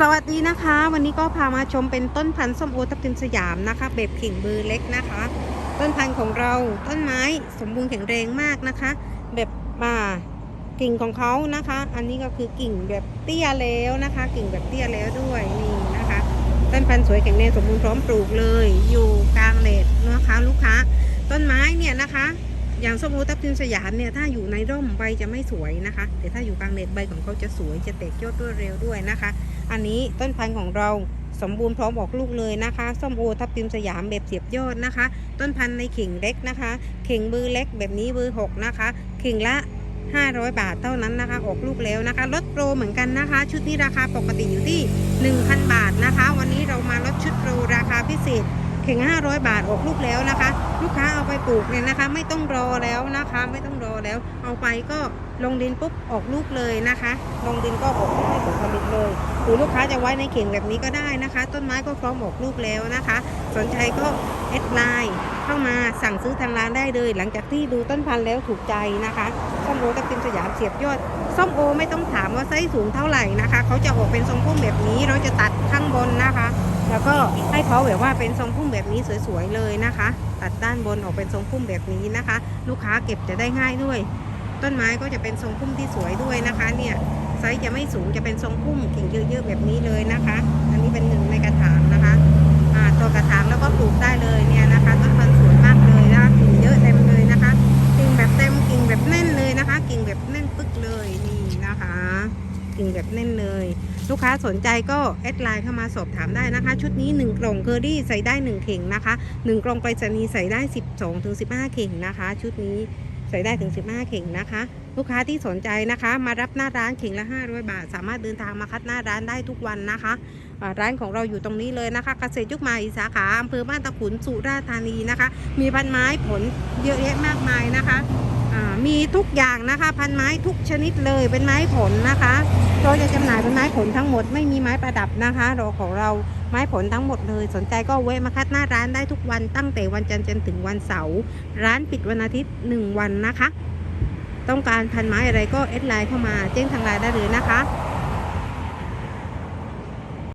สวัสดีนะคะ วันนี้ก็พามาชมเป็นต้นพันธุ์ส้มโอทับทิมสยามนะคะแบบกิ่งเบอเล็กนะคะ ต้นพันธุ์ของเราต้นไม้สมบูรณ์แข็งแรงมากนะคะ แบบมากิ่งของเขานะคะ อันนี้ก็คือกิ่งแบบเตี้ยแล้วนะคะ กิ่งแบบเตี้ยแล้วด้วยนี่นะคะ ต้นพันธุ์สวยแข็งแรงสมบูรณ์พร้อมปลูกเลย อยู่กลางเลดนะคะลูกค้า ต้นไม้เนี่ยนะคะอย่างส้มโอทับทิมสยามเนี่ยถ้าอยู่ในร่มใบจะไม่สวยนะคะ แต่ถ้าอยู่กลางเลดใบของเขาจะสวยจะแตกยอดรวดเร็วด้วยนะคะ อันนี้ต้นพันธุ์ของเราสมบูรณ์พร้อมออกลูกเลยนะคะส้มโอทับทิมสยามแบบเสียบยอดนะคะ ต้นพันธุ์ในเข่งเล็กนะคะ เข่งมือเล็กแบบนี้เบอร์หกนะคะเข่งละ 500 บาทเท่านั้นนะคะ ออกลูกแล้วนะคะลดโปรเหมือนกันนะคะ ชุดนี้ราคาปกติอยู่ที่ 1,000 บาทนะคะ วันนี้เรามาลดชุดโปรราคาพิเศษ เข่ง500 บาทออกลูกแล้วนะคะ ลูกค้าเอาไปปลูกเนี่ยนะคะ ไม่ต้องรอแล้วนะคะ ไม่ต้องรอแล้ว เอาไปก็ลงดินปุ๊บออกลูกเลยนะคะ ลงดินก็ออกลูกให้ผลผลิตเลย หรือลูกค้าจะไว้ในเข่งแบบนี้ก็ได้นะคะ ต้นไม้ก็พร้อมออกลูกแล้วนะคะ สนใจก็แอดไลน์เข้ามา สั่งซื้อทางร้านได้เลย หลังจากที่ดูต้นพันธุ์แล้วถูกใจนะคะส้มโอตะกินสยามเสียบยอดส้มโอไม่ต้องถามว่าไซส์สูงเท่าไหร่นะคะเขาจะออกเป็นทรงพุ่มแบบนี้เราจะตัดข้างบนนะคะ แล้วก็ให้เขาแบบว่าเป็นทรงพุ่มแบบนี้สวยๆเลยนะคะ ตัดด้านบนออกเป็นทรงพุ่มแบบนี้นะคะ ลูกค้าเก็บจะได้ง่ายด้วย ต้นไม้ก็จะเป็นทรงพุ่มที่สวยด้วยนะคะเนี่ยไซส์จะไม่สูงจะเป็นทรงพุ่มกิ่งเยอะๆแบบนี้เลยนะคะ อันนี้เป็นหนึ่งในกระถางนะคะอ่าตัวกระถางแล้วก็ปลูก กิ่งแบบแน่นเลย ลูกค้าสนใจก็แอดไลน์เข้ามาสอบถามได้นะคะ ชุดนี้ 1 กล่องเคอรี่ใส่ได้ 1 เข่งนะคะ 1 กล่องไปรษณีย์ใส่ได้ 12ถึง15 เข่งนะคะ ชุดนี้ใส่ได้ถึง 15 เข่งนะคะ ลูกค้าที่สนใจนะคะ มารับหน้าร้านเข่งละ 500 บาท สามารถเดินทางมาคัดหน้าร้านได้ทุกวันนะคะ ร้านของเราอยู่ตรงนี้เลยนะคะ เกษตรยุคใหม่สาขาอำเภอบ้านตะขุนสุราษฎร์ธานีนะคะ มีพันไม้ผลเยอะแยะมากมายนะคะ มีทุกอย่างนะคะพันไม้ทุกชนิดเลยเป็นไม้ผลนะคะเราจะจำหน่ายเป็นไม้ผลทั้งหมดไม่มีไม้ประดับนะคะเราของเราไม้ผลทั้งหมดเลย สนใจก็แวะมาคัดหน้าร้านได้ทุกวันตั้งแต่วันจันทร์จนถึงวันเสาร์ร้านปิดวันอาทิตย์ 1 วันนะคะ ต้องการพันไม้อะไรก็เอดไลน์เข้ามาแจ้งทางไลน์ได้เลยนะคะ